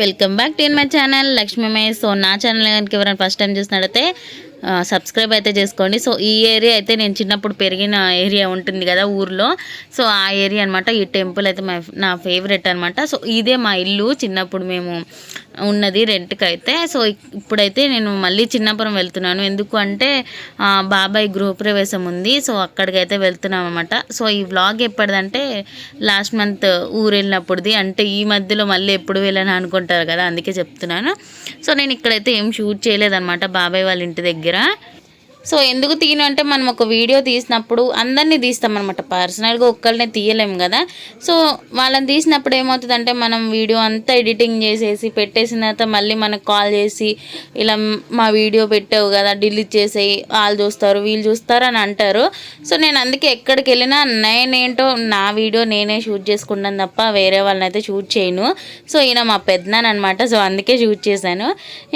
Welcome back to my channel. Lakshmi so నా channel కనుక ఎవరైనా ఫస్ట్ టైం చూసినట్టయితే సబ్స్క్రైబ్ అయితే చేసుకోండి. సో ఈ ఏరియా అయితే నేను చిన్నప్పుడు పెరిగిన ఏరియా ఉంటుంది కదా ఊర్లో. సో ఆ ఏరియా అనమాట ఈ టెంపుల్ అయితే మా నా ఫేవరెట్ అనమాట సో ఇదే మా ఇల్లు. చిన్నప్పుడు మేము ఉన్నది రెంట్కి అయితే సో ఇప్పుడైతే నేను మళ్ళీ చిన్నపురం వెళ్తున్నాను. ఎందుకు అంటే బాబాయ్ గృహప్రవేశం ఉంది. సో అక్కడికైతే వెళ్తున్నాం అనమాట సో ఈ వ్లాగ్ ఎప్పటిదంటే లాస్ట్ మంత్ ఊరు వెళ్ళినప్పుడుది అంటే ఈ మధ్యలో మళ్ళీ ఎప్పుడు వెళ్ళాను అనుకుంటారు కదా అందుకే చెప్తున్నాను. సో నేను ఇక్కడైతే ఏం షూట్ చేయలేదన్నమాట బాబాయ్ వాళ్ళ ఇంటి దగ్గర. సో ఎందుకు తీయను అంటే మనం ఒక వీడియో తీసినప్పుడు అందరినీ తీస్తాం అనమాట పర్సనల్గా ఒక్కళ్ళనే తీయలేము కదా. సో వాళ్ళని తీసినప్పుడు ఏమవుతుందంటే మనం వీడియో అంతా ఎడిటింగ్ చేసేసి పెట్టేసిన తర్వాత మళ్ళీ మనకు కాల్ చేసి ఇలా మా వీడియో పెట్టావు కదా డిలీట్ చేసేయి వాళ్ళు చూస్తారు వీళ్ళు చూస్తారు అని అంటారు. సో నేను అందుకే ఎక్కడికి వెళ్ళినా నేనేంటో నా వీడియో నేనే షూట్ చేసుకున్నాను తప్ప వేరే వాళ్ళని అయితే షూట్ చేయను. సో ఈయన మా పెద్దనాన్న అనమాట సో అందుకే షూట్ చేశాను.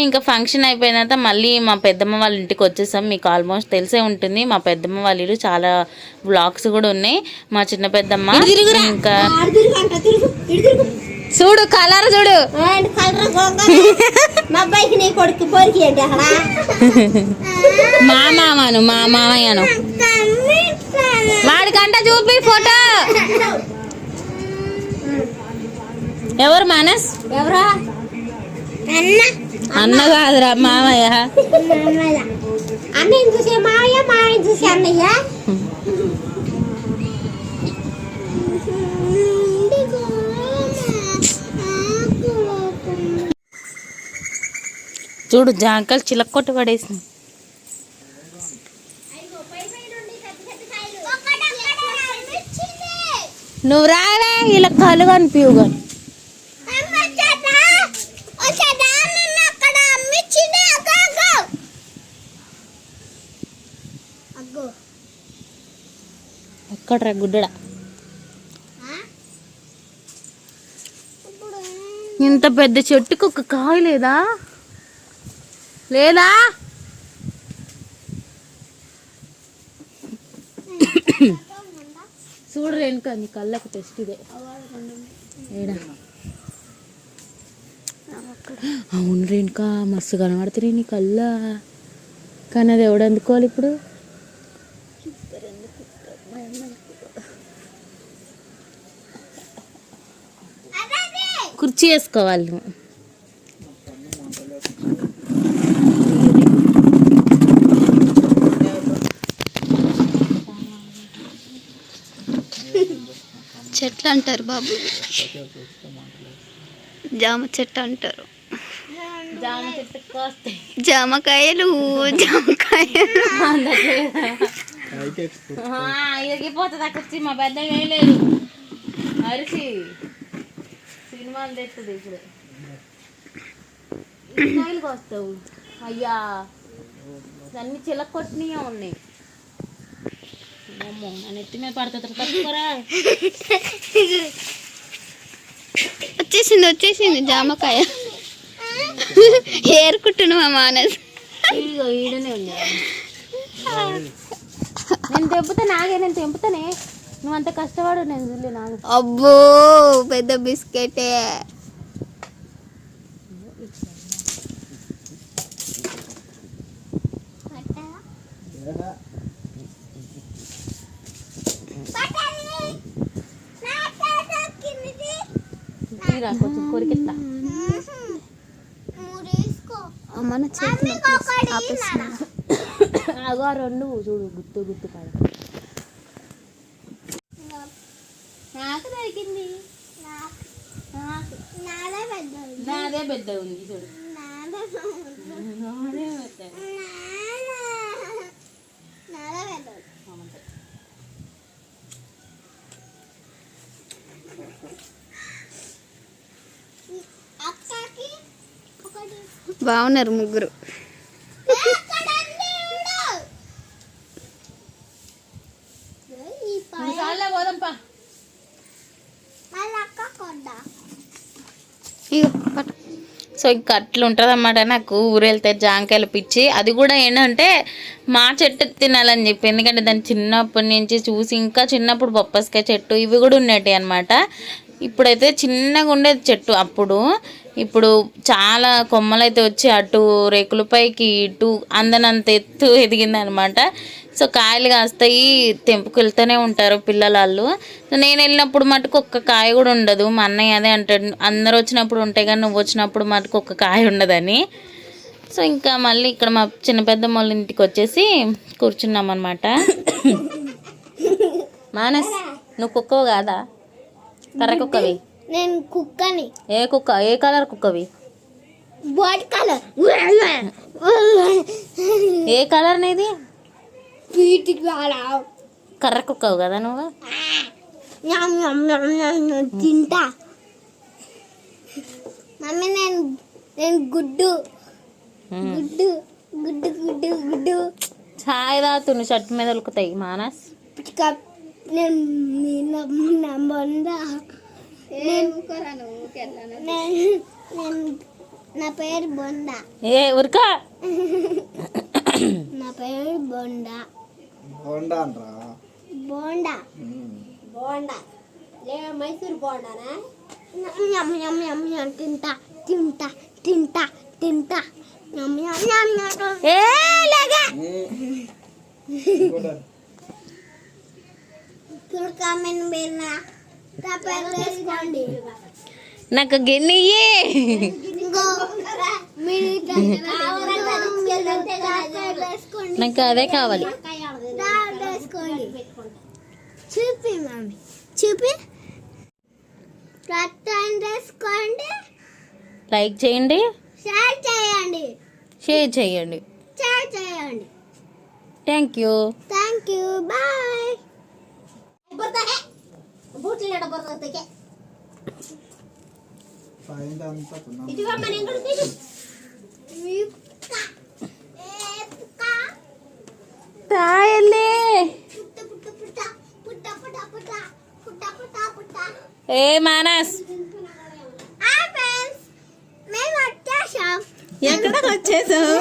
ఇంకా ఫంక్షన్ అయిపోయిన తర్వాత మళ్ళీ మా పెద్దమ్మ వాళ్ళ ఇంటికి వచ్చేసాం. మీకు ఆల్మోస్ట్ తెలిసే ఉంటుంది. మా పెద్దమ్మ వాళ్ళ ఇల్లు చాలా వ్లాగ్స్ కూడా ఉన్నాయి. మా చిన్న పెద్దమ్మ ఇంకా చూడు కలర్ చూడు. మా అబ్బాయికి నీ కొడుకు పోరికి ఏంటి అక్కడ? మా మామను మా మామయ్యను. వాడికంట చూపి ఫోటో. ఎవరు మానస్? ఎవరా? అన్న. అన్న కాదురా మామయ్య. అన్నయ్య చూసే మావయ్య మావయ్య చూసే అన్నయ్య. చూడు జాంకాయలు చిలక్కొట్టి పడేసింది నువ్వు రావే ఇలా కలు కనిపివు కానీ. ఎక్కడ గుడ్డడా? ఇంత పెద్ద చెట్టుకు ఒక కాయ లేదా? లేదా? చూడు రేణుక నీ కళ్ళకు టెస్ట్ ఇదే. ఏడా? అవును రేణుక మస్తు కనబడుతుంది నీ కళ్ళ. కానీ అది ఎవడు అందుకోవాలి ఇప్పుడు? కుర్చీ వేసుకోవాలి నువ్వు. చెట్లు అంటారు బాబు. జామ చెట్టు అంటారు. జామకాయలు జామకాయలు. ఎగిపోతుంది అక్కడ వచ్చి మా పెద్ద అరిసి. సినిమాలు తెస్తుంది ఇప్పుడు. ఇస్మాయిల్కి వస్తావు. అయ్యా అన్ని చిలక్కొట్టినయే ఉన్నాయి. అమ్మో నా నెత్తి మీద పడుతుంది తక్కువరా వచ్చేసింది వచ్చేసింది జామకాయ. ఏరుకుంటున్నా మా మానస్? ఈడనే ఉంది. నేను తెంపుతా నాగే నేను తెంపుతానే. నువ్వు అంత కష్టపడు నేను చూడలే నాకు అబ్బో పెద్ద బిస్కెటే. తీరా కొంచెం కొరికిస్తా మన చేతిని ఆపేస్తున్నా. అగో రెండు చూడు గుత్తు గుత్తు కాడ. దొరికింది నాదే పెద్ద ఉంది. చూడు. నాదే పెద్ద అవును. బాగున్నారు ముగ్గురు. పోదాంపా. సో ఇంకా అట్లా ఉంటుంది అన్నమాట నాకు ఊరు వెళ్తే జాంకాయలు పిచ్చి. అది కూడా ఏంటంటే మా చెట్టు తినాలని చెప్పి. ఎందుకంటే దాన్ని చిన్నప్పటి నుంచి చూసి ఇంకా చిన్నప్పుడు బొప్పస్కాయ చెట్టు ఇవి కూడా ఉన్నాయి అనమాట ఇప్పుడైతే చిన్నగా ఉండేది చెట్టు అప్పుడు. ఇప్పుడు చాలా కొమ్మలైతే వచ్చి అటు రేకులపైకి ఇటు అందనంత ఎత్తు ఎదిగిందనమాట సో కాయలు కాస్తాయి తెంపుకెళ్తూనే ఉంటారు పిల్లలు నేను వెళ్ళినప్పుడు మటుకు ఒక్క కాయ కూడా ఉండదు. మా అన్నయ్య అదే అంటాడు అందరు వచ్చినప్పుడు ఉంటాయి కానీ నువ్వు వచ్చినప్పుడు మటుకు ఒక్క కాయ ఉండదని. సో ఇంకా మళ్ళీ ఇక్కడ మా చిన్న పెద్దమ్మ వాళ్ళ ఇంటికి వచ్చేసి కూర్చున్నాం అనమాట మానస్ నువ్వు కుక్కవు కాదా? కర్ర కుక్కవి? నేను కుక్కని. ఏ కుక్క? ఏ కలర్ కుక్కవి? ఏ కలర్ నీది? పీటికి వాడావు కర్ర కుక్కవు కదా నువ్వు? తింటా. మమ్మీ నేను నేను గుడ్డు. గుడ్డు గుడ్డు గుడ్డు గుడ్డు. చాయ్ తాగుతుండు షర్ట్ మీద ఉలుకుతాయి మానస్. పిచ్చుక నేను నేను బొందా. నా పేరు బొందా. ఏ ఉరకా. నా పేరు బొండా హోండా అంటారా బోండా బోండా లే మైసూర్ బోండానా యమ్ యమ్ యమ్ యమ్ తింటా తింటా తింటా తింటా యమ్ యమ్ యమ్ యమ్ ఏ లేగా తుర్కామెన్ బెల్లా తప్పేలు వేసుకోండి నాకు గిన్నెయ్యి నాకు అదే కావాలి చూపి. మమ్మీ చూపి రక్తం వేసుకోండి లైక్ చేయండి. షేర్ చేయండి. షేర్ చేయండి. షేర్ చేయండి. Thank you. Thank you. Bye. బూట్లు ఏ మానస్? ఎక్కడికి వచ్చేసావు?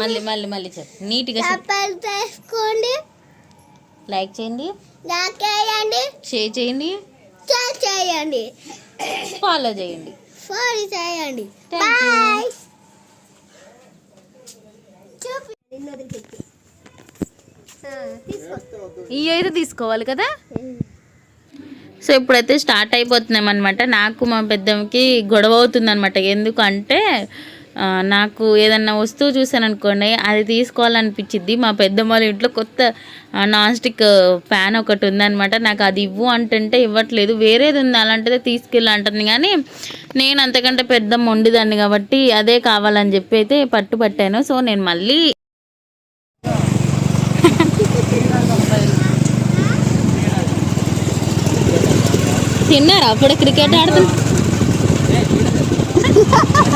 మళ్ళీ మళ్ళీ మళ్ళీ చెప్పు. నీట్గా చెప్పండి చప్పలు వేసుకోండి లైక్ చేయండి. షేర్ చేయండి. షేర్ చేయండి. ఫాలో చేయండి. ఫోన్ చేయండి. బాయ్ ఈ అయితే తీసుకోవాలి కదా? సో ఇప్పుడైతే స్టార్ట్ అయిపోతున్నాం అనమాట నాకు మా పెద్దమ్మకి గొడవ అవుతుంది అనమాట ఎందుకంటే నాకు ఏదన్నా వస్తువు చూసాను అనుకోండి అది తీసుకోవాలనిపించింది మా పెద్దమ్మ ఇంట్లో కొత్త నాన్ స్టిక్ ఫ్యాన్ ఒకటి ఉందనమాట నాకు అది ఇవ్వు అంటుంటే ఇవ్వట్లేదు. వేరేది ఉంది అలాంటిదే తీసుకెళ్ళంటుంది కానీ నేను అంతకంటే పెద్ద మొండిదాన్ని కాబట్టి అదే కావాలని చెప్పి అయితే పట్టుపట్టాను సో నేను మళ్ళీ తిన్నారా? అప్పుడు క్రికెట్ ఆడుతున్నా.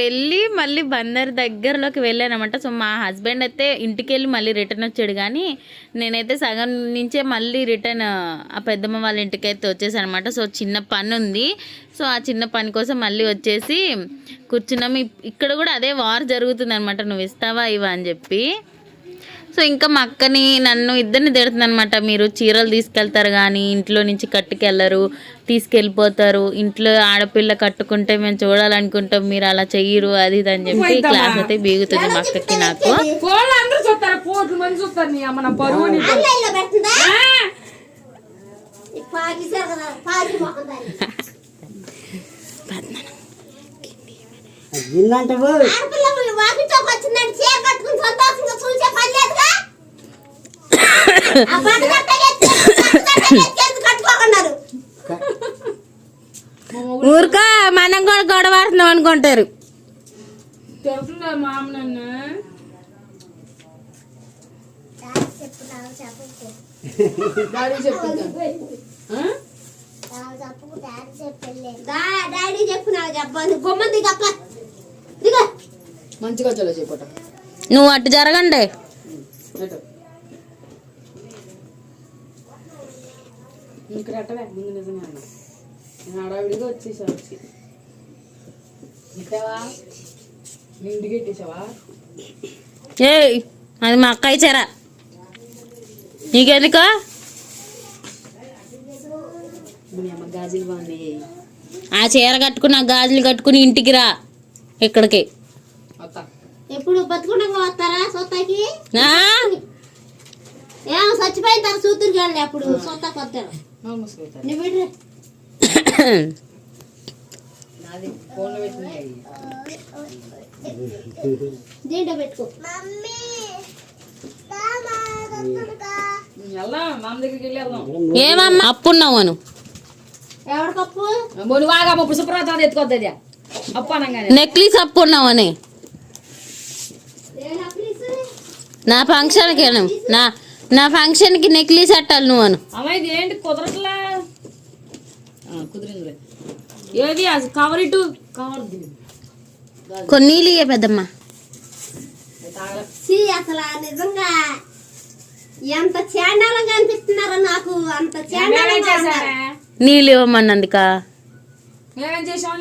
వెళ్ళి మళ్ళీ బందర్ దగ్గరలోకి వెళ్ళానమాట. సో మా హస్బెండ్ అయితే ఇంటికి వెళ్ళి మళ్ళీ రిటర్న్ వచ్చాడు. కానీ నేనైతే సగం నుంచే మళ్ళీ రిటర్న్ ఆ పెద్దమ్మ వాళ్ళ ఇంటికి అయితే వచ్చేసాను అనమాట సో చిన్న పని ఉంది. సో ఆ చిన్న పని కోసం మళ్ళీ వచ్చేసి కూర్చున్నాము. ఇక్కడ కూడా అదే వార్ జరుగుతుంది అనమాట నువ్వు ఇస్తావా ఇవా అని చెప్పి. సో ఇంకా మా అక్కని నన్ను ఇద్దరిని తిడుతుంది అనమాట మీరు చీరలు తీసుకెళ్తారు కానీ ఇంట్లో నుంచి కట్టుకెళ్ళరు తీసుకెళ్ళిపోతారు. ఇంట్లో ఆడపిల్ల కట్టుకుంటే మేము చూడాలనుకుంటాం మీరు అలా చెయ్యరు అది ఇది అని చెప్పి క్లాస్ అయితే బీగుతుంది మా అక్కకి నాకు. ఫోన్లో వాడు కట్టుకుని ఊరికా మనం కూడా గొడవ అనుకుంటారు. చెప్పు డాడీ చెప్పు నాకు చెప్పాను గుమ్మంది తప్ప దిగా. మంచిగా చలో చెప్పట నువ్వు అటు జరగండి. ఎటు ఇక్కడ అట్టవే ముందు నిజంగా అన్నా. నేను హడావిడిగా వచ్చేసా వచ్చి. ఇట్టావా మీ ఇంటికి ఎట్టేసావా? ఏయ్ అది మా అక్క ఇచ్చారా నీకెందుకు? గాజులు బాగున్నాయి. ఆ చీర కట్టుకుని ఆ గాజులు కట్టుకుని ఇంటికి రా. ఇక్కడికి. ఎప్పుడు బతుకుండగా వస్తారా సొత్తకి? ఏమో చచ్చిపోయిన తర్వాత సూతురికి వెళ్ళి అప్పుడు. సొత్తకి వస్తారు నువ్వు దీంట్లో పెట్టుకో. ఏమమ్మా? అప్పున్నావు అను. ఎవరి కప్పు మొన్న వాగా ఇప్పుడు సుప్రభాతం ఎత్తుకొద్ది అప్పు అనగానే. నెక్లెస్ అప్పున్నావు అని. నా ఫంక్షన్కి. నా నా ఫంక్షన్కి నెక్లెస్ అట్టాలి నువ్వు అను. ఇది ఏంటి? కుదరట్లా? ఏది? కవర్ ఇటు. కవర్. కొన్ని నీళ్ళు ఇయ్య పెద్దమ్మ. అసలు నిజంగా ఎంత చాండాలంగా అనిపిస్తున్నారో నాకు. అంత చాండాలంగా నీళ్ళు ఇవ్వమన్నందుక. మేమేం చేసాం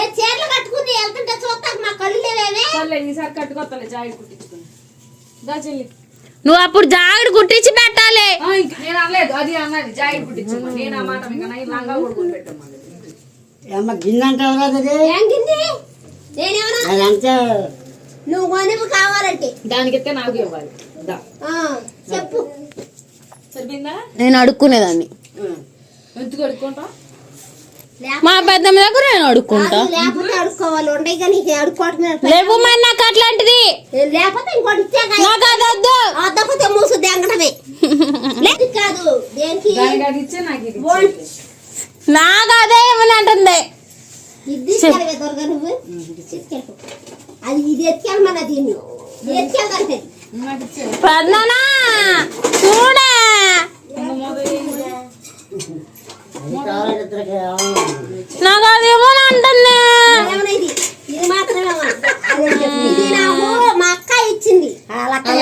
ఏ చీరలు కట్టుకుని వెళ్తుంటే చూస్తాక మా కళ్ళు లేవేమే ఈసారి దా చెల్లి నువ్వు అప్పుడు జాకెట్ కుట్టించి పెట్టాలి. ఆ, ఇంక నేను అనలేదు అది అన్నది. జాకెట్ కుట్టించుకోమని నేను ఆ మాట ఇంకా నైట్ లంగా కొడుకుని పెట్టమ్మా. అమ్మ గిన్నె అంటావు కదా అది? ఏం కింది నేనేమన్నా? అదంతా నువ్వు కొనివి కావాలంటే. దానికి ఎత్తే నాకు ఇవ్వాలి. చెప్పు. సరిపోయిందా? నేను అడుక్కునేదాన్ని. ఎందుకు అడుక్కుంటా మా పెద్దమ్మ దగ్గర నేను అడుక్కుంటా. లేకపోతే అడుక్కోవాలి. కానీ లేవు మరి నాకు అట్లాంటిది. లేకపోతే ఇంకోటి ఇచ్చాక నాకు అది వద్దు. వద్దకపోతే మూసు దెంగడమే లేదు కాదు దేనికి? దానికి అది నాకు ఏమని అంటుంది. ఇది తీసుకెళ్ళవే దొరగా నువ్వు. తీసుకెళ్ళకు. అది ఇది ఎత్తుకెళ్ళమన్నా దీన్ని. చూడా.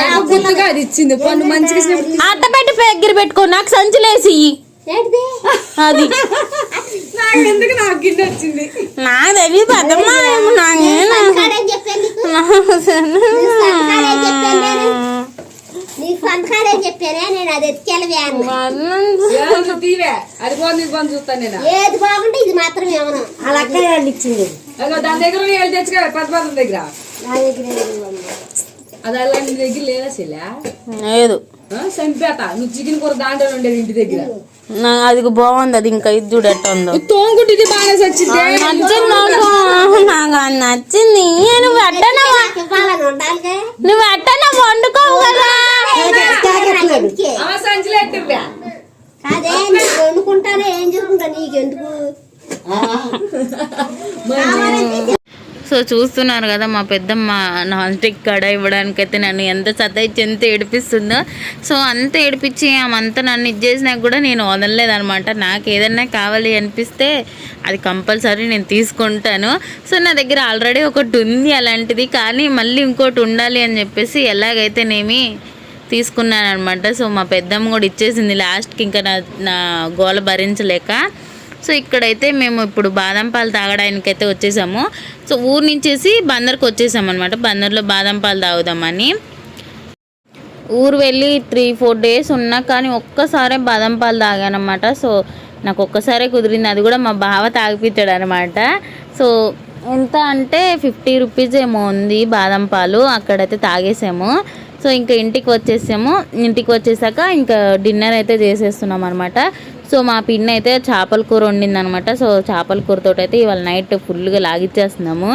నాకు గుర్తుగా అది ఇచ్చింది. పన్ను మంచిగా అట్ట పెట్టి దగ్గర పెట్టుకో నాకు సంచులేసి. అది. నాకు ఎందుకు నాకు గిన్నె వచ్చింది? నాకు తెలియదు నాకేం నీకు నీకు సంతకాడేం చెప్పాను నేను అది ఏమన్నా తీవే. అది పోతుంది ఇది పోతుంది చూస్తాను నేను. ఏది బాగుంటే ఇది మాత్రమే ఏమన్నా. వాళ్ళ అక్క వాళ్ళు ఇచ్చింది దాని దగ్గర వెళ్ళి తెచ్చుకో పెద్ద దగ్గర. నా దగ్గర. అది అలాంటి దగ్గర లేదా చెల్లె? లేదు. చంపేత నువ్వు చికెన్ కూర దాంట్లో ఉండేది ఇంటి దగ్గర. అది బాగుంది అది ఇంకా ఇది చూడు ఎట్ట ఉందో. తోంగుంటే వచ్చింది నచ్చింది నాకు. నచ్చింది. నువ్వు ఉండాలిగా నువ్వు వండుకోవు కదా. అదే వండుకుంటానే ఏం చేసుకుంటా నీకెందుకు? సో చూస్తున్నారు కదా మా పెద్దమ్మ నాన్ స్టిక్ కడ ఇవ్వడానికైతే నన్ను ఎంత సతాయిచ్చి ఎంత ఏడిపిస్తుందో. సో అంత ఏడిపించి ఆమంతా నన్ను ఇచ్చేసినా కూడా నేను వదలలేదనమాట నాకు ఏదన్నా కావాలి అనిపిస్తే అది కంపల్సరీ నేను తీసుకుంటాను. సో నా దగ్గర ఆల్రెడీ ఒకటి ఉంది అలాంటిది. కానీ మళ్ళీ ఇంకోటి ఉండాలి అని చెప్పేసి ఎలాగైతేనేమి తీసుకున్నాను అనమాట సో మా పెద్దమ్మ కూడా ఇచ్చేసింది లాస్ట్కి ఇంకా నా నా గోల భరించలేక. సో ఇక్కడైతే మేము ఇప్పుడు బాదం పాలు తాగడానికి అయితే వచ్చేసాము. సో ఊరు నుంచేసి బందర్కి వచ్చేసాం అనమాట బందర్లో బాదం పాలు తాగుదామని. ఊరు వెళ్ళి త్రీ ఫోర్ డేస్ ఉన్నా కానీ ఒక్కసారే బాదం పాలు తాగానమాట సో నాకు ఒక్కసారే కుదిరింది. అది కూడా మా బావ తాగిపిస్తాడు అనమాట సో ఎంత అంటే ఫిఫ్టీ రూపీస్ ఏమో ఉంది బాదం పాలు. అక్కడైతే తాగేసాము. సో ఇంకా ఇంటికి వచ్చేసాము. ఇంటికి వచ్చేసాక ఇంకా డిన్నర్ అయితే చేసేస్తున్నాం అనమాట సో మా పిన్ని అయితే చేపల కూర వండింది అనమాట సో చేపల కూరతో అయితే ఇవాళ నైట్ ఫుల్గా లాగిచ్చేస్తున్నాము.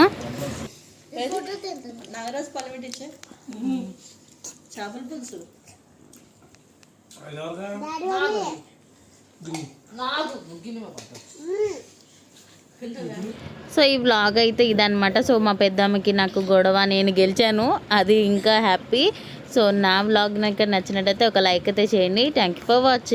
సో ఈ వ్లాగ్ అయితే ఇదనమాట. సో మా పెద్దమ్మకి నాకు గొడవ నేను గెలిచాను. అది ఇంకా హ్యాపీ సో నా వ్లాగ్ నాకు నచ్చినట్టయితే ఒక లైక్ అయితే చేయండి. Thank you for watching